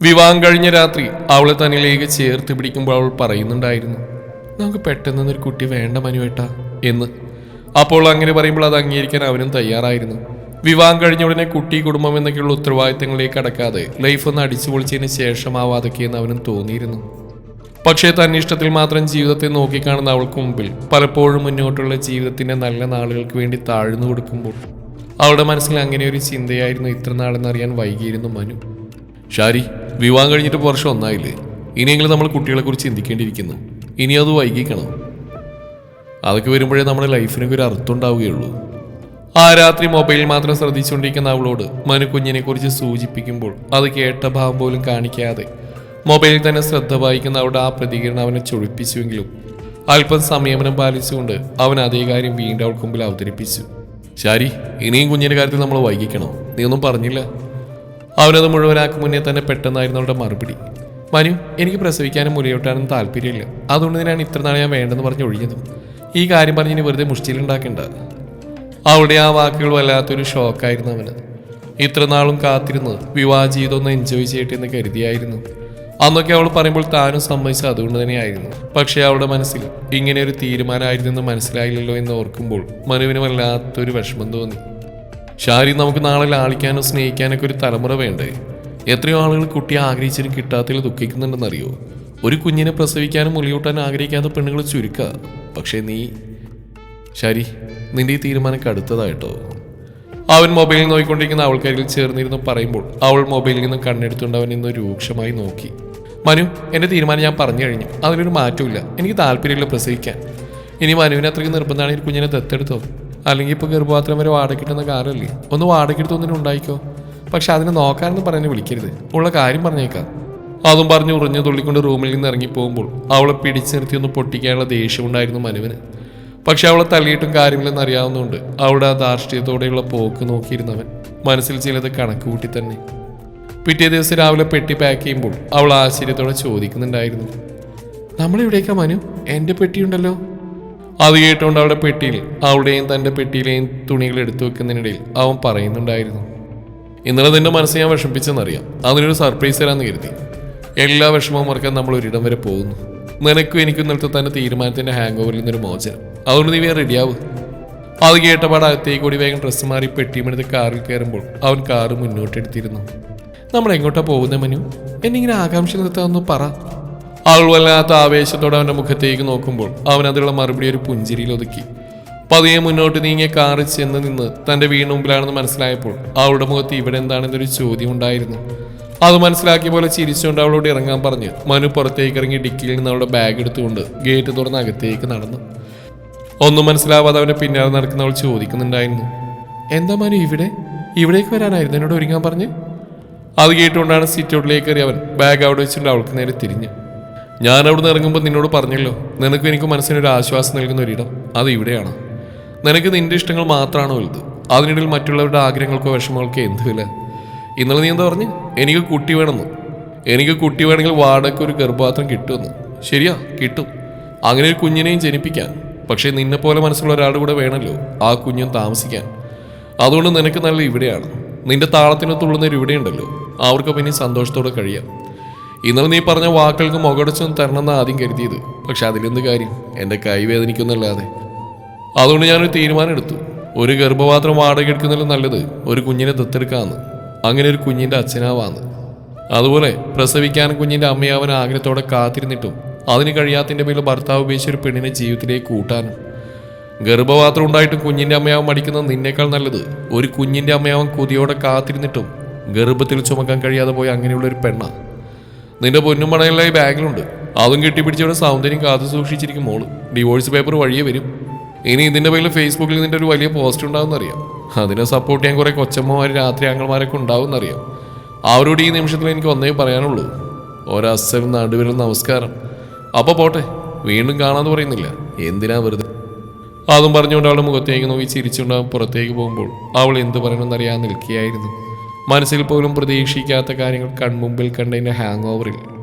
വിവാഹം കഴിഞ്ഞ രാത്രി അവളെ തന്നിലേക്ക് ചേർത്ത് പിടിക്കുമ്പോൾ അവൾ പറയുന്നുണ്ടായിരുന്നു നമുക്ക് പെട്ടെന്ന് ഒരു കുട്ടി വേണ്ട മനുവേട്ട എന്ന്. അപ്പോൾ അങ്ങനെ പറയുമ്പോൾ അത് അംഗീകരിക്കാൻ അവനും തയ്യാറായിരുന്നു. വിവാഹം കഴിഞ്ഞ ഉടനെ കുട്ടി കുടുംബം എന്നൊക്കെയുള്ള ഉത്തരവാദിത്തങ്ങളിലേക്ക് കടക്കാതെ ലൈഫ് ഒന്ന് അടിച്ചു പൊളിച്ചതിന് ശേഷമാവാതൊക്കെയെന്ന് അവനും തോന്നിയിരുന്നു. പക്ഷേ തന്നെ ഇഷ്ടത്തിൽ മാത്രം ജീവിതത്തെ നോക്കിക്കാണുന്ന അവൾക്ക് മുമ്പിൽ പലപ്പോഴും മുന്നോട്ടുള്ള ജീവിതത്തിന്റെ നല്ല നാളുകൾക്ക് വേണ്ടി താഴ്ന്നു കൊടുക്കുമ്പോൾ അവളുടെ മനസ്സിൽ അങ്ങനെ ഒരു ചിന്തയായിരുന്നു ഇത്ര നാളെന്നറിയാൻ വൈകിയിരുന്നു മനു. ഷാരി വിവാഹം കഴിഞ്ഞിട്ട് വർഷം ഒന്നായില്ലേ? ഇനിയെങ്കിലും നമ്മൾ കുട്ടികളെ കുറിച്ച് ചിന്തിക്കേണ്ടിയിരിക്കുന്നു. ഇനി അത് വൈകിക്കണം. അതൊക്കെ വരുമ്പോഴേ നമ്മുടെ ലൈഫിനൊക്കെ ഒരു അർത്ഥം ഉണ്ടാവുകയുള്ളൂ. ആ രാത്രി മൊബൈലിൽ മാത്രം ശ്രദ്ധിച്ചുകൊണ്ടിരിക്കുന്ന അവളോട് മനു കുഞ്ഞിനെ കുറിച്ച് സൂചിപ്പിക്കുമ്പോൾ അത് കേട്ട ഭാവം പോലും കാണിക്കാതെ മൊബൈലിൽ തന്നെ ശ്രദ്ധ വായിക്കുന്ന അവളുടെ ആ പ്രതികരണം അവനെ ചൊളിപ്പിച്ചുവെങ്കിലും അല്പം സംയമനം പാലിച്ചുകൊണ്ട് അവൻ അതേ കാര്യം വീണ്ടും അവൾക്ക് മുമ്പിൽ അവതരിപ്പിച്ചു. ശാരി ഇനിയും കുഞ്ഞിന്റെ കാര്യത്തിൽ നമ്മൾ വൈകിക്കണം. നീ ഒന്നും പറഞ്ഞില്ല? അവനത് മുഴുവനാക്കും മുന്നേ തന്നെ പെട്ടെന്നായിരുന്നു അവളുടെ മറുപടി. മനു എനിക്ക് പ്രസവിക്കാനും മുലയോട്ടാനും താല്പര്യമില്ല. അതുകൊണ്ട് ഞാൻ ഇത്ര നാളെ ഞാൻ വേണ്ടെന്ന് പറഞ്ഞ് ഒഴിഞ്ഞത്. ഈ കാര്യം പറഞ്ഞ് ഇനി വെറുതെ മുഷ്ടിയിലുണ്ടാക്കേണ്ട. അവളുടെ ആ വാക്കുകൾ വല്ലാത്തൊരു ഷോക്കായിരുന്നു അവന്. ഇത്ര നാളും കാത്തിരുന്ന് വിവാഹ ജീവിതം ഒന്ന് എൻജോയ് ചെയ്യട്ടെ എന്ന് കരുതിയായിരുന്നു. അന്നൊക്കെ അവൾ പറയുമ്പോൾ താനും സമ്മതിച്ച അതുകൊണ്ട് തന്നെയായിരുന്നു. പക്ഷേ അവളുടെ മനസ്സിൽ ഇങ്ങനെ ഒരു തീരുമാനമായിരുന്നെന്ന് മനസ്സിലായില്ലല്ലോ എന്ന് ഓർക്കുമ്പോൾ മനുവിന് വല്ലാത്തൊരു വിഷമം തോന്നി. ഷാരി നമുക്ക് നാളെ ലാളിക്കാനോ സ്നേഹിക്കാനൊക്കെ ഒരു തലമുറ വേണ്ടേ? എത്രയോ ആളുകൾ കുട്ടിയെ ആഗ്രഹിച്ചിട്ടും കിട്ടാത്തതിൽ ദുഃഖിക്കുന്നുണ്ടെന്നറിയോ? ഒരു കുഞ്ഞിനെ പ്രസവിക്കാനും മുലയൂട്ടാൻ ആഗ്രഹിക്കാത്ത പെണ്ണുങ്ങൾ ചുരുക്ക. പക്ഷേ നീ ശരി നിന്റെ ഈ തീരുമാനം കടുത്തതായിട്ടോ അവൻ മൊബൈലിൽ നോക്കിക്കൊണ്ടിരിക്കുന്ന അവൾക്കരികിൽ ചേർന്നിരുന്നു പറയുമ്പോൾ അവൾ മൊബൈലിൽ നിന്ന് കണ്ണെടുത്തുകൊണ്ട് അവൻ ഇന്ന് രൂക്ഷമായി നോക്കി. മനു എന്റെ തീരുമാനം ഞാൻ പറഞ്ഞു കഴിഞ്ഞു. അതിലൊരു മാറ്റമില്ല എനിക്ക് താല്പര്യമില്ല പ്രസവിക്കാൻ. ഇനി മനുവിന് അത്രയ്ക്ക് നിർബന്ധമാണ് ഈ കുഞ്ഞിനെ ദത്തെടുത്തോ? അല്ലെങ്കിൽ ഇപ്പോൾ ഗർഭപാത്രം വരെ വാടകയ്ക്കിട്ടുന്ന കാറല്ലേ? ഒന്ന് വാടകയ്ക്കെടുത്ത് ഒന്നിനും ഉണ്ടായിക്കോ? പക്ഷെ അതിനെ നോക്കാനെന്ന് പറഞ്ഞ് വിളിക്കരുത്. ഉള്ള കാര്യം പറഞ്ഞേക്കാം. അതും പറഞ്ഞ് ഉറിഞ്ഞു തുള്ളിക്കൊണ്ട് റൂമിൽ നിന്ന് ഇറങ്ങി പോകുമ്പോൾ അവളെ പിടിച്ചു നിർത്തി ഒന്ന് പൊട്ടിക്കാനുള്ള ദേഷ്യമുണ്ടായിരുന്നു മനുവിന്. പക്ഷെ അവളെ തള്ളിയിട്ടും കാര്യമില്ലെന്ന് അറിയാവുന്നതുകൊണ്ട് അവളുടെ ആ ധാർഷ്ട്യത്തോടെയുള്ള പോക്ക് നോക്കിയിരുന്നവൻ മനസ്സിൽ ചിലത് കണക്ക് കൂട്ടി തന്നെ. പിറ്റേ ദിവസം രാവിലെ പെട്ടി പാക്ക് ചെയ്യുമ്പോൾ അവൾ ആശ്ചര്യത്തോടെ ചോദിക്കുന്നുണ്ടായിരുന്നു. നമ്മളിവിടേക്കാ മനു? എന്റെ പെട്ടിയുണ്ടല്ലോ. അത് കേട്ടുകൊണ്ട് അവളുടെ പെട്ടിയിൽ അവളുടെയും തന്റെ പെട്ടിയിലെയും തുണികൾ എടുത്തു വെക്കുന്നതിനിടയിൽ അവൻ പറയുന്നുണ്ടായിരുന്നു. ഇന്നലെ നിന്റെ മനസ്സ് ഞാൻ വിഷമിപ്പിച്ചെന്നറിയാം. അതിനൊരു സർപ്രൈസ് തരാമെന്ന് കരുതി. എല്ലാ വിഷമവും മറക്കാൻ നമ്മൾ ഒരിടം വരെ പോകുന്നു. നിനക്കും എനിക്കും നിർത്തി തന്നെ തീരുമാനത്തിന്റെ ഹാങ് ഓവറിൽ നിന്നൊരു മോചനം. അതുകൊണ്ട് നീ വേറെ റെഡിയാവും അത് കേട്ടപാട് അകത്തേക്ക് കൂടി വേഗം ഡ്രസ്സ് മാറി പെട്ടിയുമെടുത്ത് കാറിൽ കയറുമ്പോൾ അവൻ കാറ് മുന്നോട്ടെടുത്തിരുന്നു. നമ്മൾ എങ്ങോട്ടാണ് പോകുന്നത് മനു? എന്നിങ്ങനെ ആകാംക്ഷ നിർത്താമെന്ന് പറ. അവൾ ആവേശത്തോടെ അവന്റെ മുഖത്തേക്ക് നോക്കുമ്പോൾ അവൻ അതിലുള്ള മറുപടി ഒരു പുഞ്ചിരിയിൽ ഒതുക്കി. പതിയെ മുന്നോട്ട് നീങ്ങിയ കാറിൽ ചെന്ന് നിന്ന് തന്റെ വീടിന് മുമ്പിലാണെന്ന് മനസ്സിലായപ്പോൾ അവളുടെ മുഖത്ത് ഇവിടെ എന്താണെന്നൊരു ചോദ്യം ഉണ്ടായിരുന്നു. അത് മനസ്സിലാക്കിയ പോലെ ചിരിച്ചുകൊണ്ട് അവളോട് ഇറങ്ങാൻ പറഞ്ഞ് മനു പുറത്തേക്ക് ഇറങ്ങി ഡിക്കിയിൽ നിന്ന് അവളുടെ ബാഗ് എടുത്തുകൊണ്ട് ഗേറ്റ് തുറന്ന് അകത്തേക്ക് നടന്നു. ഒന്നും മനസ്സിലാവാതെ അവനെ പിന്നാലെ നടക്കുന്ന അവൾ ചോദിക്കുന്നുണ്ടായിരുന്നു. എന്താ മനു ഇവിടെ? ഇവിടേക്ക് വരാനായിരുന്നു എന്നോട് ഒരുങ്ങാൻ പറഞ്ഞ്? അത് കേട്ടുകൊണ്ടാണ് സിറ്റ് ഔട്ടിലേക്ക് കയറി അവൻ ബാഗ് അവിടെ വെച്ചിട്ട് അവൾക്ക് നേരെ തിരിഞ്ഞു. ഞാൻ അവിടെ നിന്ന് ഇറങ്ങുമ്പോൾ നിന്നോട് പറഞ്ഞല്ലോ നിനക്ക് എനിക്ക് മനസ്സിനൊരു ആശ്വാസം നൽകുന്ന ഒരിടം അത് ഇവിടെയാണ്. നിനക്ക് നിന്റെ ഇഷ്ടങ്ങൾ മാത്രമാണോ വലുത്? അതിനിടയിൽ മറ്റുള്ളവരുടെ ആഗ്രഹങ്ങൾക്കോ വിഷമങ്ങൾക്കോ എന്ത് വില? ഇന്നലെ നീ എന്താ പറഞ്ഞ്? എനിക്ക് കുട്ടി വേണമെന്ന്. എനിക്ക് കുട്ടി വേണമെങ്കിൽ വാടക ഒരു ഗർഭപാത്രം കിട്ടുമെന്ന്. ശരിയാ കിട്ടും. അങ്ങനെ ഒരു കുഞ്ഞിനെയും ജനിപ്പിക്കാൻ. പക്ഷേ നിന്നെ പോലെ മനസ്സുള്ള ഒരാളുടെ കൂടെ വേണമല്ലോ ആ കുഞ്ഞും താമസിക്കാൻ. അതുകൊണ്ട് നിനക്ക് നല്ല ഇവിടെയാണ്. നിന്റെ താളത്തിന് തുള്ളുന്നവർ ഇവിടെയുണ്ടല്ലോ. അവർക്ക് പിന്നെ സന്തോഷത്തോടെ കഴിയാം. ഇന്നലെ നീ പറഞ്ഞ വാക്കുകൾക്ക് മുകടച്ചും തരണമെന്ന് ആദ്യം കരുതിയത്. പക്ഷെ അതിലെന്ത് കാര്യം? എന്റെ കൈ വേദനിക്കുന്നല്ലാതെ അതുകൊണ്ട് ഞാനൊരു തീരുമാനം എടുത്തു. ഒരു ഗർഭപാത്രം വാടക എടുക്കുന്നതിൽ നല്ലത് ഒരു കുഞ്ഞിനെ ദത്തെടുക്കാന്ന്. അങ്ങനെ ഒരു കുഞ്ഞിന്റെ അച്ഛനാവാന്ന്. അതുപോലെ പ്രസവിക്കാനും കുഞ്ഞിന്റെ അമ്മയാവൻ ആഗ്രഹത്തോടെ കാത്തിരുന്നിട്ടും അതിന് കഴിയാത്തതിന്റെ പേരിൽ ഭർത്താവ് ഉപയോഗിച്ച ഒരു പെണ്ണിനെ ജീവിതത്തിലേക്ക് കൂട്ടാനും. ഗർഭപാത്രം ഉണ്ടായിട്ടും കുഞ്ഞിന്റെ അമ്മയാവൻ മടിക്കുന്നത് നിന്നേക്കാൾ നല്ലത് ഒരു കുഞ്ഞിന്റെ അമ്മയാവൻ കൊതിയോടെ കാത്തിരുന്നിട്ടും ഗർഭത്തിൽ ചുമക്കാൻ കഴിയാതെ പോയ അങ്ങനെയുള്ള ഒരു പെണ്ണാ. നിന്റെ പൊന്നും പണയെല്ലാം ഈ ബാഗിലുണ്ട്. അതും കെട്ടിപ്പിടിച്ചവിടെ സൗന്ദര്യം കാത്തു സൂക്ഷിച്ചിരിക്കും മോൾ. ഡിവോഴ്സ് പേപ്പർ വഴിയേ വരും. ഇനി ഇതിന്റെ പേരിൽ ഫേസ്ബുക്കിൽ നിന്റെ ഒരു വലിയ പോസ്റ്റ് ഉണ്ടാവും അറിയാം അതിനെ സപ്പോർട്ട് ചെയ്യാൻ കുറെ കൊച്ചമ്മമാർ രാത്രി അംഗന്മാരൊക്കെ ഉണ്ടാവും അറിയാം അവരോട് ഈ നിമിഷത്തിൽ എനിക്ക് ഒന്നേ പറയാനുള്ളൂ. ഒരസം നടുവിരൽ നമസ്കാരം. അപ്പൊ പോട്ടെ വീണ്ടും കാണാന്ന് പറയുന്നില്ല. എന്തിനാ വെറുതെ? അതും പറഞ്ഞുകൊണ്ട് അവളുടെ മുഖത്തേക്ക് നോക്കി ചിരിച്ചുകൊണ്ട് പുറത്തേക്ക് പോകുമ്പോൾ അവൾ എന്ത് പറയണമെന്നറിയാൻ നിൽക്കുകയായിരുന്നു. മനസ്സിൽ പോലും പ്രതീക്ഷിക്കാത്ത കാര്യങ്ങൾ കൺമുമ്പിൽ കണ്ടതിന്റെ ഹാങ് ഓവറിൽ